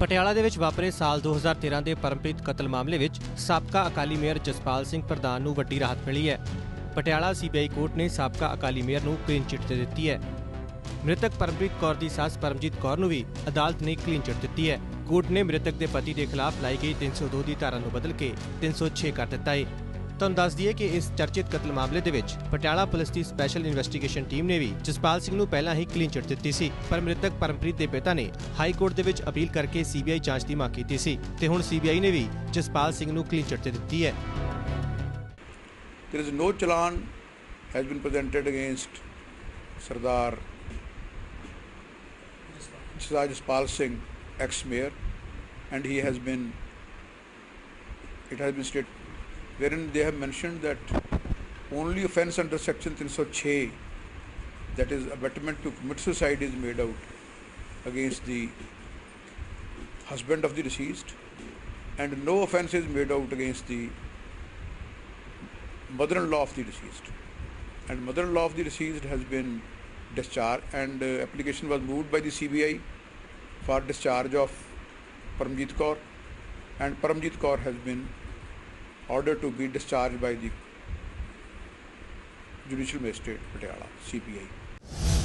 ਪਟਿਆਲਾ ਦੇ ਵਿੱਚ ਵਾਪਰੇ ਸਾਲ 2013 ਦੇ ਪਰਮਪ੍ਰੀਤ ਕਤਲ ਮਾਮਲੇ ਵਿੱਚ ਸਾਬਕਾ ਅਕਾਲੀ ਮੇਅਰ ਜਸਪਾਲ ਸਿੰਘ ਪ੍ਰਧਾਨ ਨੂੰ ਵੱਡੀ ਰਾਹਤ ਮਿਲੀ ਹੈ। ਪਟਿਆਲਾ ਸੀਬੀਆਈ ਕੋਰਟ ਨੇ ਸਾਬਕਾ ਅਕਾਲੀ ਮੇਅਰ ਨੂੰ ਕਲੀਨ ਚਿੱਟ ਦੇ ਦਿੱਤੀ ਹੈ। ਮ੍ਰਿਤਕ ਪਰਮਪ੍ਰੀਤ ਕੌਰ ਦੀ ਸੱਸ ਪਰਮਜੀਤ ਕੌਰ ਨੂੰ ਵੀ ਅਦਾਲਤ ਨੇ ਕਲੀਨ ਚਿੱਟ ਦਿੱਤੀ ਹੈ। ਕੋਰਟ ਨੇ ਮ੍ਰਿਤਕ ਦੇ ਪਤੀ ਦੇ ਖਿਲਾਫ ਲਾਈ ਗਈ 302 ਦੀ ਧਾਰਾ ਨੂੰ ਬਦਲ ਕੇ 306 ਕਰ ਦਿੱਤਾ ਹੈ ਤੁਹਾਨੂੰ ਦੱਸ ਦਈਏ ਕਿ ਇਸ ਚਰਚਿਤ ਕਤਲ ਮਾਮਲੇ ਦੇ ਵਿੱਚ ਪਟਿਆਲਾ ਪੁਲਿਸ ਦੀ ਸਪੈਸ਼ਲ ਇਨਵੈਸਟੀਗੇਸ਼ਨ ਟੀਮ ਨੇ ਵੀ ਜਸਪਾਲ ਸਿੰਘ ਨੂੰ ਪਹਿਲਾਂ ਹੀ ਕਲੀਨ ਚਿੱਟ ਦਿੱਤੀ ਸੀ ਪਰ ਮ੍ਰਿਤਕ ਪਰਮਪ੍ਰੀਤ ਦੇ ਪਿਤਾ ਨੇ ਹਾਈ ਕੋਰਟ ਦੇ ਵਿੱਚ ਅਪੀਲ ਕਰਕੇ ਸੀਬੀਆਈ ਜਾਂਚ ਦੀ ਮੰਗ ਕੀਤੀ ਸੀ ਤੇ ਹੁਣ ਸੀਬੀਆਈ ਨੇ ਵੀ ਜਸਪਾਲ ਸਿੰਘ ਨੂੰ ਕਲੀਨ ਚਿੱਟ ਦਿੱਤੀ ਹੈ। There is no challan has been presented against Sardar Jaspal Singh, ex-mayor, and he has been, it has been stated, wherein they have mentioned that only offence under section 306, that is abetment to commit suicide is made out against the husband of the deceased, and no offence is made out against the mother-in-law of the deceased. And mother-in-law of the deceased has been discharged and uh, application was moved by the CBI for discharge of Paramjit Kaur and Paramjit Kaur has been ordered to be discharged by the Judicial Magistrate Patiala CPI